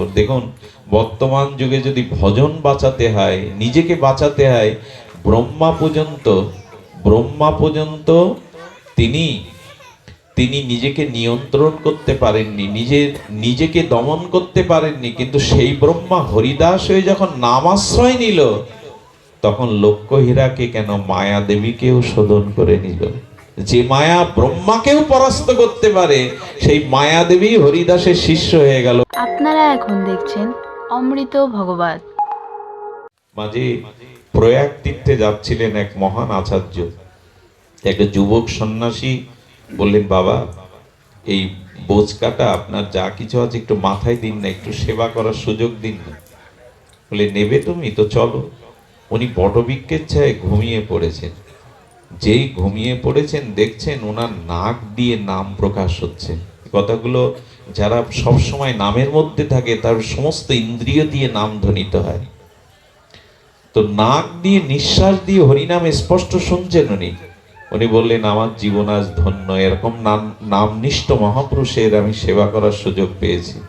ঠাকুর দেখুন, বর্তমান যুগে যদি ভজন বাঁচাতে হয়, নিজেকে বাঁচাতে হয়, ব্রহ্মা পর্যন্ত ব্রহ্মা পর্যন্ত তিনি তিনি নিজেকে নিয়ন্ত্রণ করতে পারেননি নিজের নিজেকে দমন করতে পারেননি, কিন্তু সেই ব্রহ্মা হরিদাস হয়ে যখন নামাশ্রয় নিল, তখন লক্ষ্য হীরাকে কেন মায়া দেবীকেও শোধন করে নিল? যে মায়া ব্রহ্মাকেও পরাস্ত করতে পারে সেই মায়া দেবী হরিদাসের শিষ্য হয়ে গেল। আপনারা এখন দেখছেন অমৃত ভগবত মাঝে প্রয়াগ তীর্থে যাচ্ছিলেন এক মহান আচার্য। একটা যুবক সন্ন্যাসী বললেন বাবা এই বোঝকাটা আপনার যা কিছু আছে একটু মাথায় দিন না একটু সেবা করার সুযোগ দিন না। বলে নেবে তুমি তো চলো। উনি বটবৃক্ষের ছায় ঘুমিয়ে পড়েছেন। যেই ঘুমিয়ে পড়েছেন, দেখছেন ওনার নাক দিয়ে নাম প্রকাশ হচ্ছে। কথাগুলো যারা সব সময় নামের মধ্যে থাকে, তার সমস্ত ইন্দ্রিয় দিয়ে নাম ধ্বনিত হয়। তো নাক দিয়ে, নিঃশ্বাস দিয়ে হরিনাম স্পষ্ট শুনছেন উনি। উনি বললেন, আমার জীবন আজ ধন্য, এরকম নাম, নামনিষ্ঠ মহাপুরুষের আমি সেবা করার সুযোগ পেয়েছি।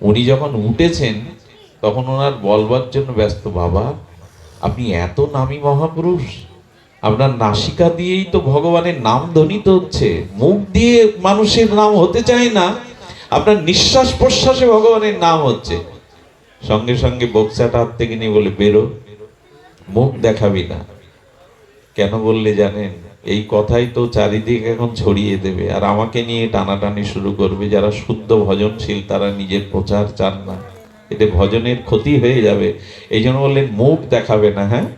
উনি যখন উঠেছেন, তখন ওনার বলবার জন্য ব্যস্ত, বাবা, আপনি এত নামী মহাপুরুষ আপনার নাসিকা দিয়েই তো ভগবানের নাম ধ্বনিত হচ্ছে। মুখ দিয়ে মানুষের নাম হতে চায় না, আপনার নিঃশ্বাস প্রশ্বাসে ভগবানের নাম হচ্ছে। সঙ্গে সঙ্গে বক্সাটা হাত থেকে নিয়ে বলে, বেরো, মুখ দেখাবি না। কেন বললে জানেন? এই কথাই তো চারিদিক এখন ছড়িয়ে দেবে। আর আমাকে নিয়ে টানাটানি শুরু করবে যারা শুদ্ধ ভজনশীল, তারা নিজের প্রচার চান না। এতে ভজনের ক্ষতি হয়ে যাবে। এই জন্য বললেন, মুখ দেখাবে না হ্যাঁ?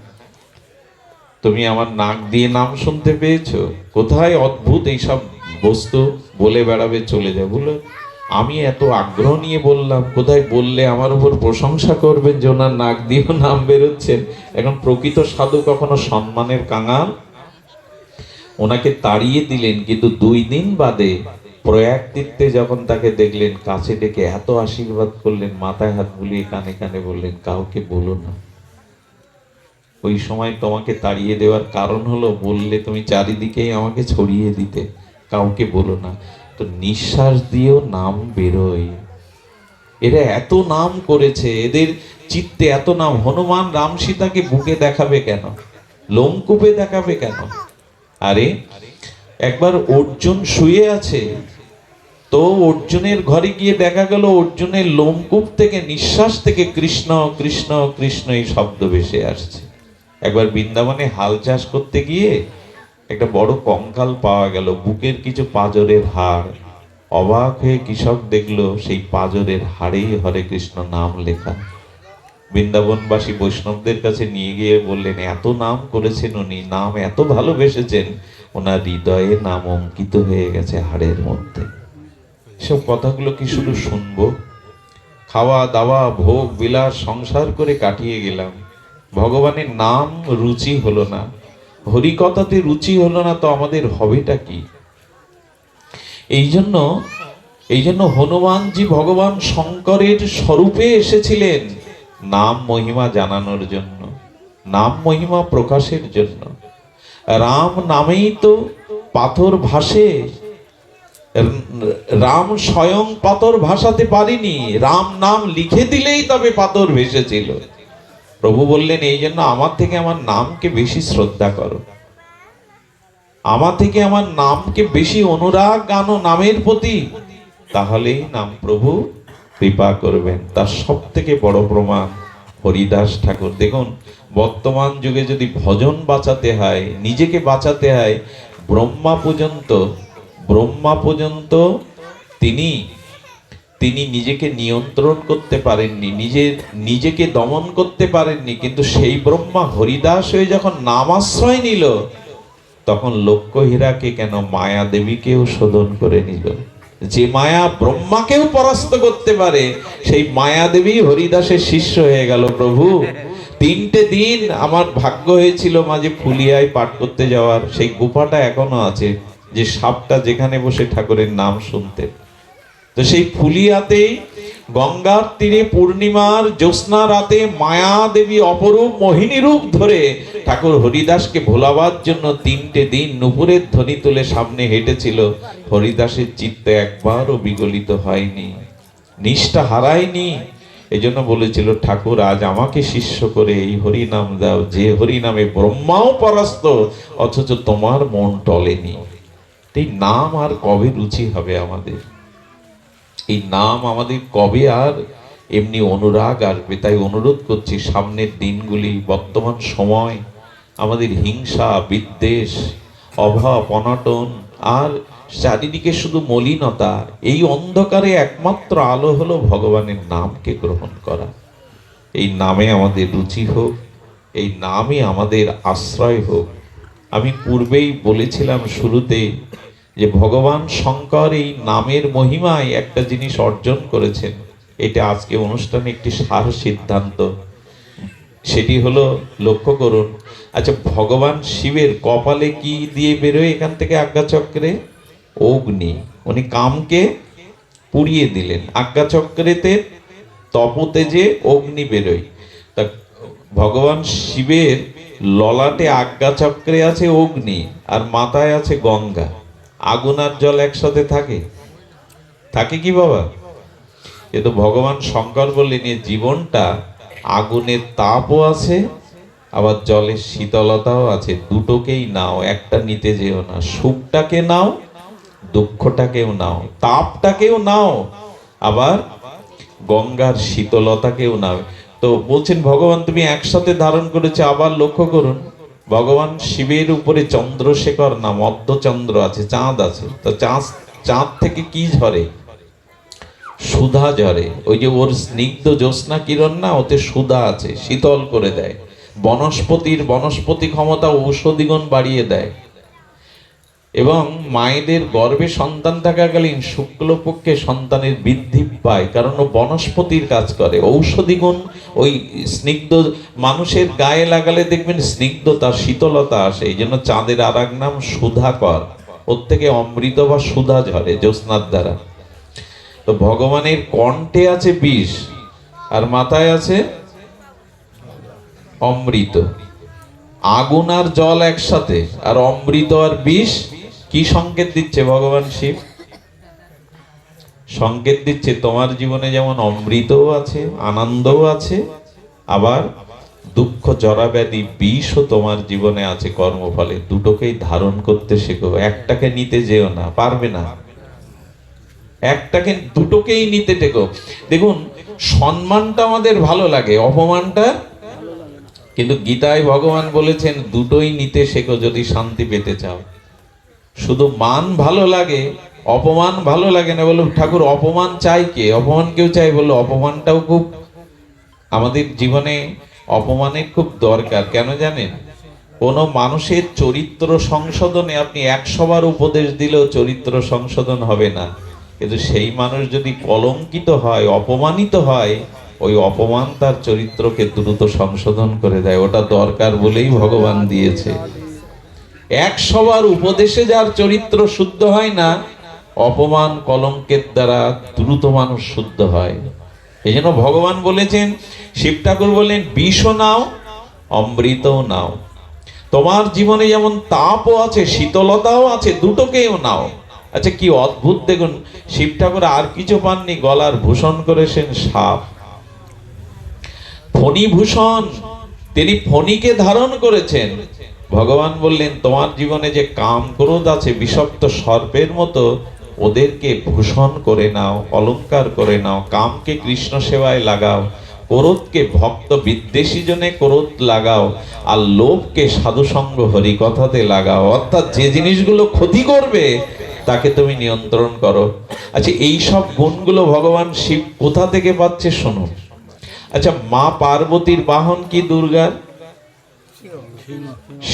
তুমি আমার নাক দিয়ে নাম শুনতে পেয়েছ? কোথায় অদ্ভুত এইসব বস্তু বলে বেড়াবে চলে যায়? বলে আমি এত আগ্রহ নিয়ে বললাম, কোথায় বললে আমার উপর প্রশংসা করবেন যে ওনার নাক দিয়েও নাম বেরোচ্ছেন? এখন প্রকৃত সাধু কখনো সম্মানের কাঙাল? ওনাকে তাড়িয়ে দিলেন, কিন্তু দুই দিন বাদে প্রয়াগ তীর্থে যখন তাকে দেখলেন, কাছে ডেকে এত আশীর্বাদ করলেন, মাথায় হাত বুলিয়ে কানে কানে বললেন, কাউকে বলো না। ওই সময় তোমাকে তাড়িয়ে দেওয়ার কারণ হলো বললে তুমি চারিদিকেই আমাকে ছড়িয়ে দিতে, কাউকে বলো না। তো নিঃশ্বাস দিয়েও নাম বেরোয়। এরা এত নাম করেছে, এদের চিত্তে এত নাম। হনুমান রাম সীতাকে বুকে দেখাবে কেন? লোমকূপে দেখাবে কেন? আরে, একবার অর্জুন শুয়ে আছে, তো অর্জুনের ঘরে গিয়ে দেখা গেল অর্জুনের লোমকূপ থেকে, নিঃশ্বাস থেকে কৃষ্ণ কৃষ্ণ কৃষ্ণ এই শব্দ ভেসে আসছে। একবার বৃন্দাবনে হাল চাষ করতে গিয়ে একটা বড় কঙ্কাল পাওয়া গেল, বুকের কিছু পাজরের হাড়। অবাক হয়ে কৃষক দেখল, সেই পাজরের হাড়েই হরে কৃষ্ণ নাম লেখা। বৃন্দাবনবাসী বৈষ্ণবদের কাছে নিয়ে গিয়ে বললেন, এত নাম করেছেন উনি, নাম এত ভালোবেসেছেন, ওনার হৃদয়ে নাম অঙ্কিত হয়ে গেছে হাড়ের মধ্যে। সব কথাগুলো কি শুধু শুনব? খাওয়া দাওয়া, ভোগ, বিলাস, সংসার করে কাটিয়ে গেলাম। ভগবানের নাম রুচি হলো না। হরিকথাতে রুচি হলো না, তো আমাদের হবেটা কি? এই জন্য এই জন্য হনুমানজি ভগবান শঙ্করের স্বরূপে এসেছিলেন নাম মহিমা জানানোর জন্য, নাম মহিমা প্রকাশের জন্য। রাম নামেই তো পাথর ভাসে, রাম স্বয়ং পাথর ভাসাতে পারিনি, রাম নাম লিখে দিলেই তবে পাথর ভেসেছিল। প্রভু বললেন, এই জন্য আমার থেকে আমার নামকে বেশি শ্রদ্ধা করো। আমার থেকে আমার নামকে বেশি অনুরাগ আনো নামের প্রতি। তাহলেই নাম প্রভু কৃপা করবেন। তার সব থেকে বড় প্রমাণ হরিদাস ঠাকুর। দেখুন, বর্তমান যুগে যদি ভজন বাঁচাতে হয়, নিজেকে বাঁচাতে হয়, ব্রহ্মা পর্যন্ত ব্রহ্মা পর্যন্ত তিনি তিনি নিজেকে নিয়ন্ত্রণ করতে পারেননি নিজের নিজেকে দমন করতে পারেননি, কিন্তু সেই ব্রহ্মা হরিদাস হয়ে যখন নামাশ্রয় নিল, তখন লক্ষ্য হীরাকে কেন মায়া দেবীকেও শোধন করে নিল? যে মায়া ব্রহ্মাকেও পরাস্ত করতে পারে, সেই মায়া দেবী হরিদাসের শিষ্য হয়ে গেল, প্রভু, তিনটে দিন আমার ভাগ্য হয়েছিল মাঝে ফুলিয়ায় পাঠ করতে যাওয়ার, সেই গুফাটা এখনও আছে, যে সাপটা যেখানে বসে ঠাকুরের নাম শুনতেন। তো সেই ফুলিয়াতেই গঙ্গার তীরে পূর্ণিমার জ্যোৎস্না রাতে মায়া দেবী অপরূপ মোহিনী রূপ ধরে ঠাকুর হরিদাসকে ভোলাবার জন্য তিনটে দিন নুপুরের ধ্বনি তুলে সামনে হেঁটেছিল। হরিদাসের চিত্তে একবারও বিগলিত হয়নি, নিষ্ঠা হারায়নি। এই জন্য বলেছিল, ঠাকুর, আজ আমাকে শিষ্য করে এই হরি নাম দাও। যে হরি নামে ব্রহ্মাও পরাস্ত, অথচ তোমার মন টলেনি। এই নাম আর কবে রুচি হবে আমাদের? এই নাম আমাদের কবে আর এমনি অনুরাগ আসবে তাই অনুরোধ করছি সামনের দিনগুলি, বর্তমান সময়, আমাদের হিংসা, বিদ্বেষ, অভাব, অনটন আর চারিদিকে শুধু মলিনতা, এই অন্ধকারে একমাত্র আলো হলো ভগবানের নামকে গ্রহণ করা। এই নামে আমাদের রুচি হোক, এই নামে আমাদের আশ্রয় হোক। আমি পূর্বেই বলেছিলাম শুরুতে যে ভগবান শঙ্কর এই নামের মহিমায় একটা জিনিস অর্জন করেছেন, এটা আজকে অনুষ্ঠানে একটি সার সিদ্ধান্ত। সেটি হলো, লক্ষ্য করুন আচ্ছা ভগবান শিবের কপালে কি দিয়ে বেরোয় এখান থেকে আজ্ঞাচক্রে? অগ্নি। উনি কামকে পুড়িয়ে দিলেন। আজ্ঞাচক্রেতে তপতেজে অগ্নি বেরোয়। তা ভগবান শিবের ললাটে আজ্ঞাচক্রে আছে অগ্নি, আর মাথায় আছে গঙ্গা। আগুন আর জল একসাথে থাকে? থাকে কি বাবা? কিন্তু ভগবান শঙ্কর বললেন এই জীবনটা আগুনের তাপও আছে, আবার জলের শীতলতাও আছে। দুটোকেই নাও, একটা নিতে যেও না। সুখটাকে নাও, দুঃখটাকেও নাও। তাপটাকেও নাও, আবার গঙ্গার শীতলতাকেও নাও। তো বলছেন, ভগবান, তুমি একসাথে ধারণ করেছ, আবার লক্ষ্য করুন। ভগবান শিবের উপরে চন্দ্রশেখর নাম অর্ধচন্দ্র আছে, চাঁদ আছে। তো চাঁদ চাঁদ থেকে কি ঝরে? সুধা ঝরে। ওই যে ওর স্নিগ্ধ জ্যোৎস্না কিরণ না, ওতে সুধা আছে, শীতল করে দেয়। বনস্পতির বনস্পতি ক্ষমতা ঔষধিগুণ বাড়িয়ে দেয়। এবং মায়েদের গর্ভে সন্তান থাকাকালীন শুক্লপক্ষে সন্তানের বৃদ্ধি পায়, কারণ ও বনস্পতির কাজ করে। ঔষধি গুণ ওই স্নিগ্ধ মানুষের গায়ে লাগালে দেখবেন স্নিগ্ধতা শীতলতা আসে, এই জন্য চাঁদের আর এক নাম সুধাকর। ওর থেকে অমৃত বা সুধা ঝরে জ্যোৎস্নার দ্বারা। তো ভগবানের কণ্ঠে আছে বিষ, আর মাথায় আছে অমৃত। আগুন আর জল একসাথে, আর অমৃত আর বিষ কি সংকেত দিচ্ছে ভগবান শিব? সংকেত দিচ্ছে তোমার জীবনে যেমন অমৃতও আছে, আনন্দও আছে, আবার দুঃখ জরাব্যাধি বিষও তোমার জীবনে আছে কর্মফলে। দুটোকেই ধারণ করতে শেখো। একটাকে নিতে যেও না, পারবে না। একটাকে, দুটোকেই নিতে টেকো। দেখুন, সম্মানটা আমাদের ভালো লাগে, অপমানটা কিন্তু গীতায় ভগবান বলেছেন, দুটোই নিতে শেখো যদি শান্তি পেতে চাও। শুধু মান ভালো লাগে, অপমান ভালো লাগে না বলো ঠাকুর, অপমান চাই কে? অপমান কেউ চাই? বলল, অপমানটাও খুব, আমাদের জীবনে অপমানের খুব দরকার। কেন জানেন? কোনো মানুষের চরিত্র সংশোধনে আপনি একশোবার উপদেশ দিলেও চরিত্র সংশোধন হবে না। কিন্তু সেই মানুষ যদি কলঙ্কিত হয়, অপমানিত হয়, ওই অপমান তার চরিত্রকে দ্রুত সংশোধন করে দেয়। ওটা দরকার বলেই ভগবান দিয়েছে। একশোবার উপদেশে যার চরিত্র শুদ্ধ হয় না, অপমান কলঙ্কের দ্বারা দ্রুত মানুষ শুদ্ধ হয়। এই জন্য ভগবান বলেছেন, শিব ঠাকুর বললেন, বিষও নাও, অমৃতও নাও। তোমার জীবনে যেমন তাপও আছে, শীতলতাও আছে, দুটোকেও নাও। আচ্ছা কি অদ্ভুত দেখুন, শিব ঠাকুর আর কিছু পাননি, গলার ভূষণ করেছেন সাপ। ফণিভূষণ, তিনি ফণিকে ধারণ করেছেন। ভগবান বললেন, তোমার জীবনে যে কাম ক্রোধ আছে, বিষাক্ত সর্পের মতো, ওদেরকে ভূষণ করে নাও অলংকার করে নাও, কামকে কৃষ্ণ সেবায় লাগাও, ক্রোধকে ভক্ত বিদ্বেষী জনে ক্রোধ লাগাও, আর লোভকে সাধুসঙ্গ হরিকথাতে লাগাও। অর্থাৎ যে জিনিসগুলো ক্ষতি করবে, তাকে তুমি নিয়ন্ত্রণ করো। আচ্ছা এই সব গুণগুলো ভগবান শিব কোথা থেকে পাচ্ছে শোনো আচ্ছা মা পার্বতীর বাহন কি দুর্গার?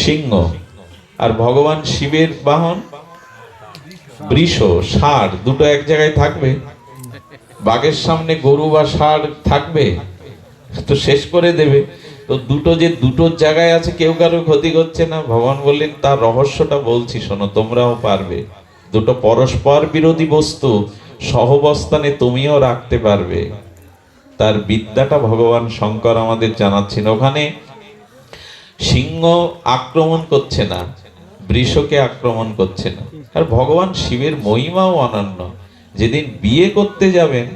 সিংহ। আর ভগবান শিবের বাহন? বৃষ, ষাঁড়, দুটো এক জায়গায় থাকবে। বাঘের সামনে গরু বা ষাঁড় থাকবে, তো শেষ করে দেবে। তো দুটো যে দুটো জায়গায় আছে, কেউ কারও ক্ষতি করছে না। ভগবান বললেন, তার রহস্যটা বলছি, শোনো, তোমরাও পারবে। দুটো পরস্পর বিরোধী বস্তু, সহবস্থানে তুমিও রাখতে পারবে। তার বিদ্যাটা ভগবান শঙ্কর আমাদের জানাচ্ছেন। ওখানে সিংহ আক্রমণ করছে না, বৃষকে আক্রমণ করছে না। আর ভগবান শিবের মহিমাও অনন্য। যেদিন বিয়ে করতে যাবেন,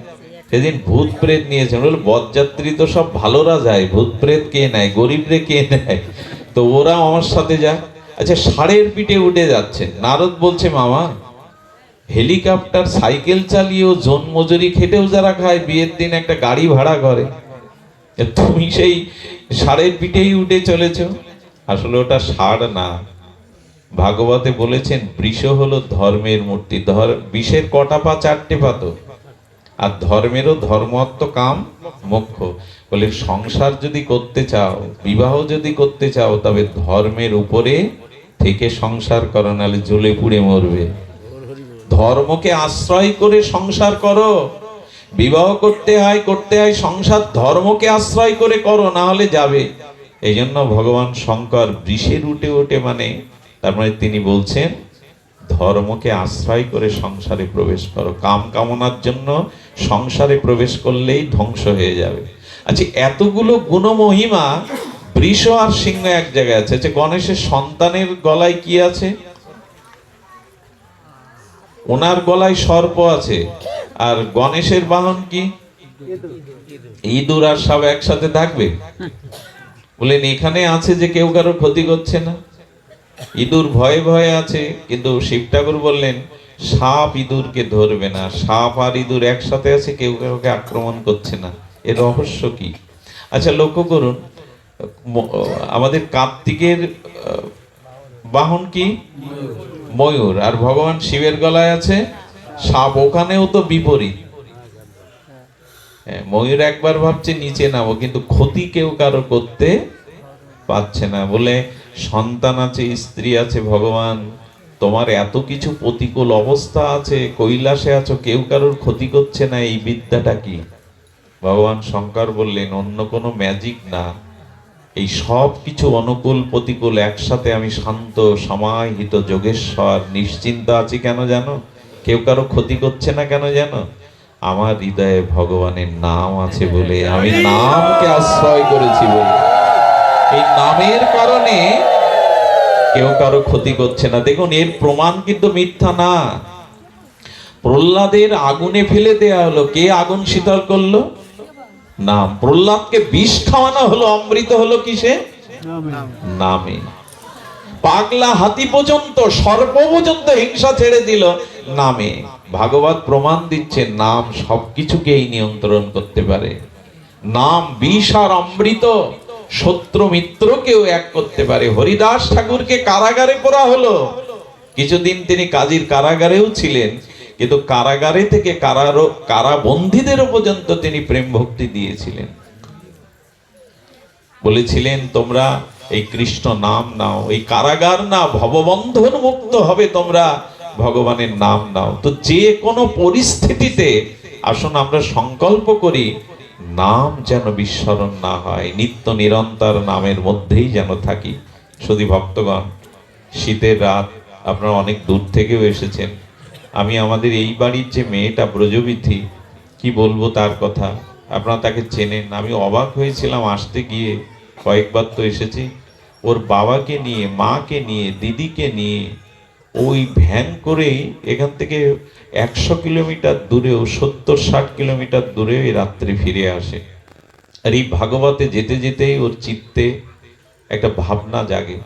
সেদিন ভূত প্রেত নিয়েছেন বলে বরযাত্রী তো সব ভালোরা যায়, ভূত প্রেত কে নেয়, গরিবরে কে নেয়? তো ওরা আমার সাথে যায় আচ্ছা ষাঁড়ের পিঠে উঠে যাচ্ছে। নারদ বলছে, মামা, হেলিকপ্টার, সাইকেল চালিয়েও জন মজুরি খেটেও যারা খায়, বিয়ের দিন একটা গাড়ি ভাড়া করে। তুমি সেই ষাঁড়ের পিঠেই উঠে চলেছ। আসলে ওটা ষাঁড় না। ভাগবতে বলেছেন, বৃষ হলো ধর্মের মূর্তি। ধর, বিষের কটা পা চারটে পা তো। আর ধর্মেরও ধর্মত্ব কাম মোক্ষ। বলে সংসার যদি করতে চাও, বিবাহ যদি করতে চাও, তবে ধর্মের উপরে থেকে সংসার করো, নাহলে জ্বলে পুড়ে মরবে। ধর্মকে আশ্রয় করে সংসার করো। বিবাহ করতে হয় করতে হয়, সংসার ধর্মকে আশ্রয় করে করো, না হলে যাবে। এই জন্য ভগবান শঙ্কর বৃষের উঠে উঠে মানে তার মানে তিনি বলছেন, ধর্মকে আশ্রয় করে সংসারে প্রবেশ করো। কাম কামনার জন্য সংসারে প্রবেশ করলেই ধ্বংস হয়ে যাবে। আচ্ছা এতগুলো গুণমহিমা, বৃষ আর সিংহ এক জায়গায় আছে। আচ্ছা গণেশের সন্তানের গলায় কি আছে? ওনার গলায় সর্প আছে। আর গণেশের বাহন কি? ইঁদুর আর সব একসাথে থাকবে? বলেন এখানে আছে যে কেউ কারও ক্ষতি করছে না। ইঁদুর ভয়ে ভয়ে আছে, কিন্তু শিব ঠাকুর বললেন, সাপ ইঁদুরকে ধরবে না। সাপ আর ইঁদুর একসাথে আছে, কেউ কাউকে আক্রমণ করছে না। এর রহস্য কি? আচ্ছা লক্ষ্য করুন আমাদের কার্তিকের বাহন কি? ময়ূর। আর ভগবান শিবের গলায় আছে? সাপ ওখানেও তো বিপরীত। হ্যাঁ, ময়ূর একবার ভাবছে নিচে নামো কিন্তু ক্ষতি কেউ কারও করতে পাচ্ছে না। বলে সন্তান আছে স্ত্রী আছে ভগবান তোমার এত কিছু প্রতিকূল অবস্থা আছে কৈলাসে আছো কেউ কারোর ক্ষতি করছে না এই বিদ্যাটা কি? ভগবান শঙ্কর বললেন অন্য কোনো ম্যাজিক না। এই সব কিছু অনুকূল প্রতিকূল একসাথে আমি শান্ত সমাহিত যোগেশ্বর নিশ্চিন্ত আছি কেন জানো? কেউ কারও ক্ষতি করছে না কেন জানো? আমার হৃদয়ে ভগবানের নাম আছে বলে আমি নামকে আশ্রয় করেছি বলে। এই নামের কারণে কেউ কারও ক্ষতি করছে না। দেখুন, এর প্রমাণ কিন্তু মিথ্যা না। প্রহ্লাদের আগুনে ফেলে দেয়া হলো। কে আগুন শীতল করল? নাম প্রহ্লাদকে বিষ খাওয়ানো হলো, অমৃত হলো কিসে? নামে। পাগলা হাতি পর্যন্ত, সর্প পর্যন্ত হিংসা ছেড়ে দিল। নামে। ভাগবত প্রমাণ দিচ্ছে, নাম সবকিছুকেই নিয়ন্ত্রণ করতে পারে। নাম বিষ আর অমৃত, শত্রু মিত্রকেও এক করতে পারে। হরিদাস ঠাকুরকে কারাগারে করা হলো। কিছুদিন তিনি কাজীর কারাগারেও ছিলেন, কিন্তু কারাগারে থেকে কারারো, কারাবন্দীদেরও পর্যন্ত তিনি প্রেম ভক্তি দিয়েছিলেন। বলেছিলেন, তোমরা এই কৃষ্ণ নাম নাও, এই কারাগার না ভববন্ধন মুক্ত হবে, তোমরা ভগবানের নাম নাও। তো যে কোনো পরিস্থিতিতে, আসুন আমরা সংকল্প করি, নাম যেন বিস্মরণ না হয়, নিত্য নিরন্তর নামের মধ্যেই যেন থাকি। শুধু ভক্তগণ, শীতের রাত, আপনারা অনেক দূর থেকেও এসেছেন। আমি আমাদের এই বাড়ির যে মেয়েটা ব্রজবিধি কি বলব তার কথা? আপনারা তাকে চেনেন। আমি অবাক হয়েছিলাম, আসতে গিয়ে কয়েকবার তো এসেছি। ওর বাবাকে নিয়ে, মাকে নিয়ে, দিদিকে নিয়ে ওই ভ্যান করেই এখান থেকে একশো কিলোমিটার দূরেও সত্তর ষাট কিলোমিটার দূরেও এই রাত্রে ফিরে আসে। আর এই ভাগবতে যেতে যেতেই ওর চিত্তে একটা ভাবনা জাগে।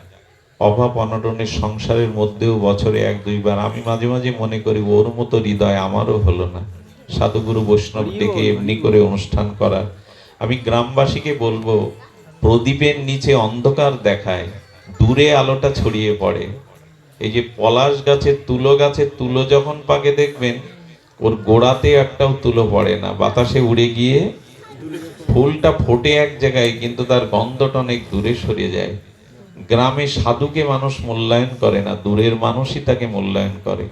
অভাব অনটনের সংসারের মধ্যেও বছরে এক দুইবার। আমি মাঝে মাঝে মনে করি ওর মতো হৃদয় আমারও হলো না। সাধুগুরু বৈষ্ণব ডেকে এমনি করে অনুষ্ঠান করা আমি গ্রামবাসীকে বলব প্রদীপের নিচে অন্ধকার দেখায় দূরে আলোটা ছড়িয়ে পড়ে। এই যে পলাশ গাছের তুলো গাছের তুলো যখন পাকে দেখবেন, ওর গোড়াতে একটাও তুলো পড়ে না। বাতাসে উড়ে গিয়ে ফুলটা ফোটে এক জায়গায়, কিন্তু তার গন্ধটা অনেক দূরে সরে যায়। গ্রামে সাধুকে মানুষ মূল্যায়ন করে না, দূরের মানুষই তাকে মূল্যায়ন করে।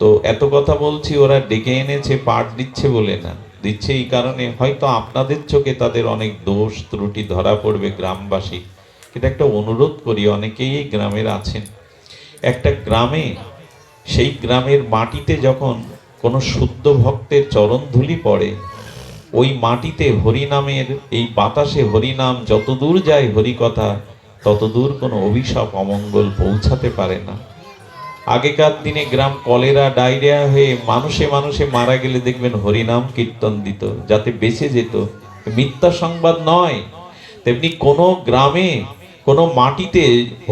তো এত কথা বলছি, ওরা ডেকে এনেছে পাঠ দিচ্ছে বলে না। দিচ্ছে এই কারণে, হয়তো আপনাদের চোখে তাদের অনেক দোষ ত্রুটি ধরা পড়বে গ্রামবাসী। এটা একটা অনুরোধ করি, অনেকেই গ্রামের আছেন। একটা গ্রামে, সেই গ্রামের মাটিতে যখন কোনো শুদ্ধ ভক্তের চরণ ধুলি পড়ে, ওই মাটিতে হরিনামের, এই বাতাসে হরিনাম যতদূর যায় হরিকথা, ততদূর কোনো অভিশাপ অমঙ্গল পৌঁছাতে পারে না। আগেকার দিনে গ্রাম কলেরা, ডায়রিয়া হয়ে মানুষে মানুষে মারা গেলে দেখবেন হরিনাম কীর্তন দিত, যাতে বেঁচে যেত। মিথ্যা সংবাদ নয়, তেমনি কোনো গ্রামে কোনো মাটিতে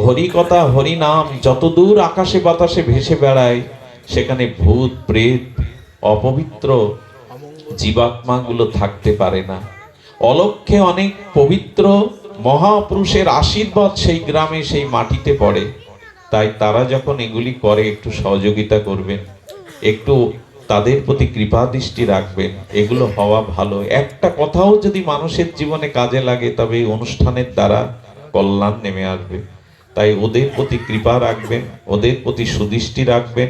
হরিকথা হরিনাম যতদূর আকাশে বাতাসে ভেসে বেড়ায়, সেখানে ভূত, প্রেত, অপবিত্র জীবাত্মাগুলো থাকতে পারে না। অলক্ষে অনেক পবিত্র মহাপুরুষের আশীর্বাদ সেই গ্রামে, সেই মাটিতে পড়ে। তাই তারা যখন এগুলি করে, একটু সহযোগিতা করবেন, একটু তাদের প্রতি কৃপা দৃষ্টি রাখবেন, এগুলো হওয়া ভালো। একটা কথাও যদি মানুষের জীবনে কাজে লাগে, তবে অনুষ্ঠানের দ্বারা কল্যাণ নেমে আসবে। তাই ওদের প্রতি কৃপা রাখবেন ওদের প্রতি সুদৃষ্টি রাখবেন।